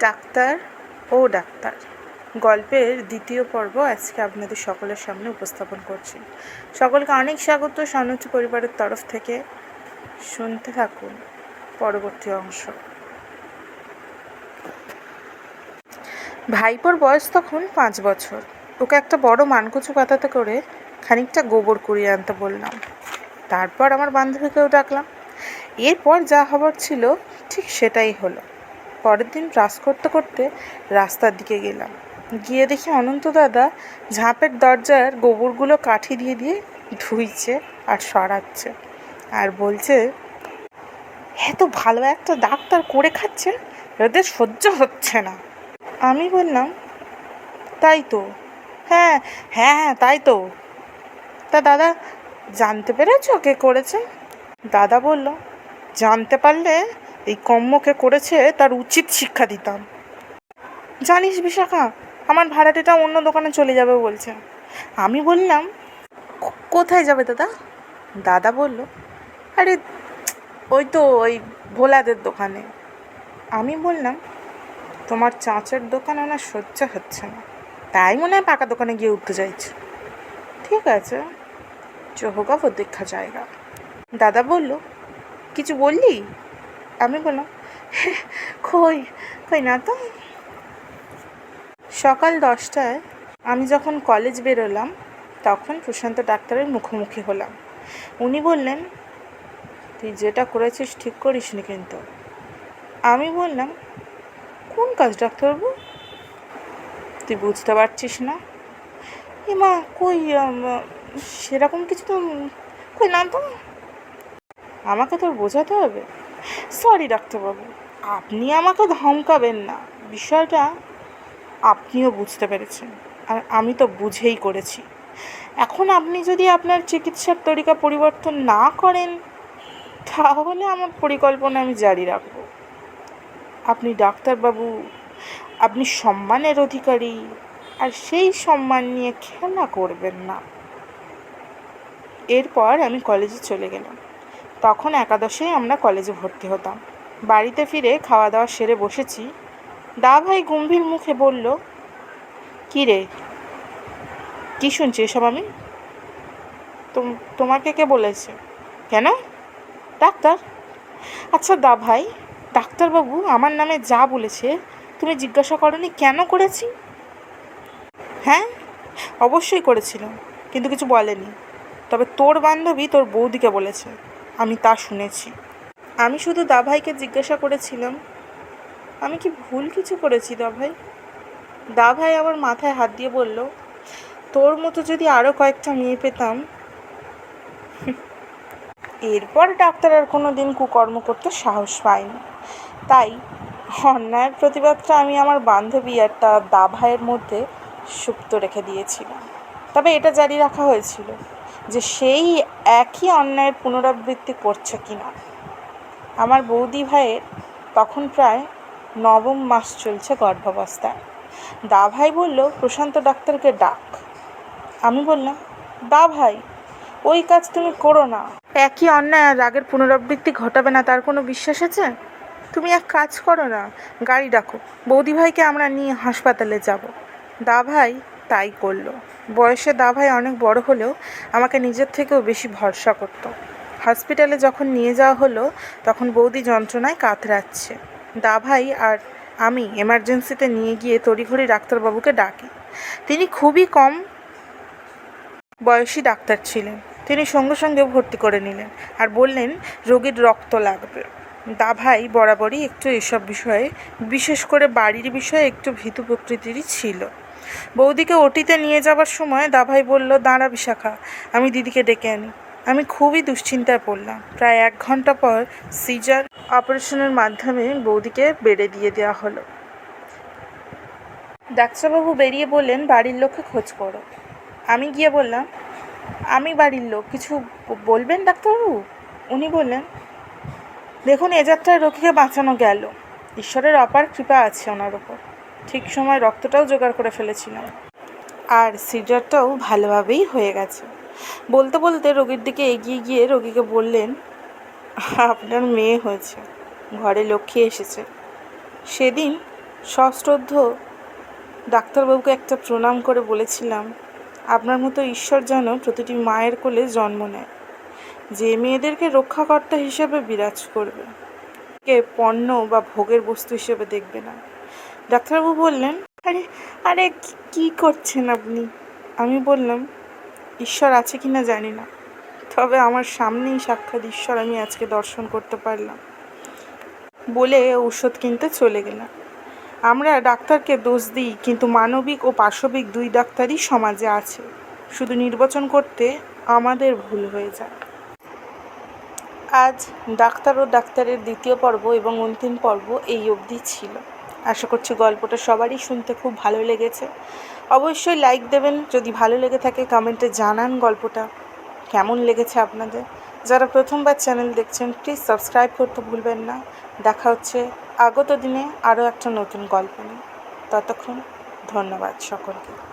Doctor ও doctor. গল্পের দ্বিতীয় পর্ব আজকে আপনাদের সকলের সামনে উপস্থাপন করছি। সকলকে অনেক স্বাগত সনুচ পরিবারের তরফ থেকে। শুনতে থাকুন পরবর্তী অংশ। ভাইপোর বয়স তখন পাঁচ বছর। ওকে একটা বড় মানকচু পাতাতে করে খানিকটা গোবর কুড়িয়ে আনতে বললাম। তারপর আমার বান্ধবীকেও ডাকলাম। এরপর যা হবার ছিল ঠিক সেটাই হলো। পরের দিন ব্রাশ করতে করতে রাস্তার দিকে গেলাম। গিয়ে দেখি অনন্ত দাদা ঝাঁপের দরজার গোবরগুলো কাঠি দিয়ে দিয়ে ধুইছে আর সরাচ্ছে আর বলছে এত ভালো একটা ডাক্তার করে খাচ্ছে এদের সহ্য হচ্ছে না। আমি বললাম, তাই তো হ্যাঁ হ্যাঁ হ্যাঁ তাই তো। তা দাদা, জানতে পেরেছ কে করেছে? দাদা বলল জানতে পারলে এই কম্মকে করেছে তার উচিত শিক্ষা দিতাম। জানিস বিশাখা, আমার ভাড়াটিটা অন্য দোকানে চলে যাবে বলছে। আমি বললাম কোথায় যাবে দাদা? দাদা বলল, আরে, ওই তো ওই ভোলাদের দোকানে। আমি বললাম, তোমার চাঁচের দোকান ওনার সহ্য হচ্ছে না। তাই মনে হয় পাকা দোকানে গিয়ে উঠতে চাইছে। ঠিক আছে চোহকা প্রতীক্ষা জায়গা দাদা বলল কিছু বললি? আমি বললাম, কই কই না তো? সকাল দশটায় আমি যখন কলেজ বেরোলাম, তখন প্রশান্ত ডাক্তারের মুখোমুখি হলাম। উনি বললেন, তুই যেটা করেছিস ঠিক করিসনি কিন্তু। আমি বললাম, কোন কাজ ডাক্তারবাবু? তুই বুঝতে পারছিস না? এ মা, কই সেরকম কিছু তো, কই না তো? আমাকে তোর বোঝাতে হবে? সরি ডাক্তারবাবু। আপনি আমাকে ধমকাবেন না। বিষয়টা আপনিও বুঝতে পেরেছেন। আর আমি তো বুঝেই করেছি। এখন আপনি যদি আপনার চিকিৎসার তরিকা পরিবর্তন না করেন, তাহলে আমার পরিকল্পনা আমি জারি রাখব। আপনি ডাক্তারবাবু, আপনি সম্মানের অধিকারী, আর সেই সম্মান নিয়ে খেলা করবেন না। এরপর আমি কলেজে চলে গেলাম। তখন একাদশেই আমরা কলেজে ভর্তি হতাম। বাড়িতে ফিরে খাওয়া দাওয়া সেরে বসেছি। দা ভাই গম্ভীর মুখে বলল, কী রে? কী শুনছি এসব আমি? তোম- তোমাকে কে বলেছে? কেন? ডাক্তার? আচ্ছা দা ভাই ডাক্তারবাবু আমার নামে যা বলেছে, তুমি জিজ্ঞাসা করনি কেন করেছি? হ্যাঁ অবশ্যই করেছিলাম, কিন্তু কিছু বলেনি। তবে তোর বান্ধবী তোর বৌদিকে বলেছে। আমি তা শুনেছি। আমি শুধু দাভাইকে জিজ্ঞাসা করেছিলাম, আমি কি ভুল কিছু করেছি দাভাই? দাভাই আমার মাথায় হাত দিয়ে বলল, তোর মতো যদি আরও কয়েকটা মেয়ে পেতাম, এরপর ডাক্তার আর কোনো দিন কুকর্ম করতে সাহস পায়নি তাই অন্যায়ের প্রতিবাদটা আমি আমার বান্ধবী আর তার দাভাইয়ের মধ্যে সুপ্ত রেখে দিয়েছিলাম। তবে এটা জারি রাখা হয়েছিল। যে সেই একই অন্যায়ের পুনরাবৃত্তি করছে কি না। আমার বৌদি ভাইয়ের তখন প্রায় নবম মাস চলছে গর্ভাবস্থায়। দা ভাই বলল, প্রশান্ত ডাক্তারকে ডাক। আমি বললাম, দা ভাই, ওই কাজ তুমি করো না। একই অন্যায় আর রাগের পুনরাবৃত্তি ঘটাবে না, তার কোনো বিশ্বাস আছে? তুমি এক কাজ করো না, গাড়ি ডাকো। বৌদি ভাইকে আমরা নিয়ে হাসপাতালে যাব। দা ভাই তাই করল। বয়সে দা ভাই অনেক বড় হলেও আমাকে নিজের থেকেও বেশি ভরসা করতো। হসপিটালে যখন নিয়ে যাওয়া হলো, তখন বৌদি যন্ত্রণায় কাতরাচ্ছে। দা ভাই আর আমি এমার্জেন্সিতে নিয়ে গিয়ে তড়িঘড়ি ডাক্তারবাবুকে ডাকি। তিনি খুবই কম বয়সী ডাক্তার ছিলেন। তিনি সঙ্গে সঙ্গে ভর্তি করে নিলেন আর বললেন, রোগীর রক্ত লাগবে। দা ভাই বরাবরই একটু এসব বিষয়ে, বিশেষ করে বাড়ির বিষয়ে একটু ভীতু প্রকৃতিরই ছিল। বৌদিকে ওটিতে নিয়ে যাওয়ার সময় দাভাই বলল, দাঁড়া বিশাখা, আমি দিদিকে ডেকে আনি। আমি খুবই দুশ্চিন্তায় পড়লাম। প্রায় এক ঘণ্টা পর সিজার অপারেশনের মাধ্যমে বৌদিকে বেড়ে দিয়ে দেওয়া হলো। ডাক্তারবাবু বেরিয়ে বললেন, বাড়ির লোককে খোঁজ করো। আমি গিয়ে বললাম, আমি বাড়ির লোক, কিছু বলবেন ডাক্তারবাবু? উনি বললেন, দেখুন, এ যাত্রায় রোগীকে বাঁচানো গেল। ঈশ্বরের অপার কৃপা আছে ওনার ওপর। ঠিক সময় রক্তটাও জোগাড় করে ফেলেছিলাম। আর সিজারটাও ভালোভাবেই হয়ে গেছে। বলতে বলতে রোগীর দিকে এগিয়ে গিয়ে রোগীকে বললেন, আপনার মেয়ে হয়েছে। ঘরে লক্ষ্মী এসেছে। সেদিন সশ্রদ্ধ ডাক্তারবাবুকে একটা প্রণাম করে বলেছিলাম, আপনার মতো ঈশ্বর যেন প্রতিটি মায়ের কোলে জন্ম নেয়। যে মেয়েদেরকে রক্ষাকর্তা হিসেবে বিরাজ করবে, কে পণ্য বা ভোগের বস্তু হিসেবে দেখবে না। ডাক্তারবাবু বললেন, আরে আরে কি- করছেন আপনি? আমি বললাম, ঈশ্বর আছে কি না জানি না। তবে আমার সামনেই সাক্ষাৎ ঈশ্বর, আমি আজকে দর্শন করতে পারলাম। বলে ঔষধ কিনতে চলে গেলাম। আমরা ডাক্তারকে দোষ দিই, কিন্তু মানবিক ও পাশবিক দুই ডাক্তারই সমাজে আছে। শুধু নির্বাচন করতে আমাদের ভুল হয়ে যায়। আজ ডাক্তার ও ডাক্তারের দ্বিতীয় পর্ব এবং অন্তিম পর্ব এই অবধি ছিল। আশা করছি গল্পটা সবারই শুনতে খুব ভালো লেগেছে। অবশ্যই লাইক দেবেন, যদি ভালো লেগে থাকে কমেন্টে জানান গল্পটা, কেমন লেগেছে আপনাদের। যারা প্রথমবার চ্যানেল দেখছেন প্লিজ সাবস্ক্রাইব করতে ভুলবেন না। দেখা হচ্ছে আগত দিনে আরও একটা নতুন গল্প নিয়ে। ততক্ষণ ধন্যবাদ সকলকে।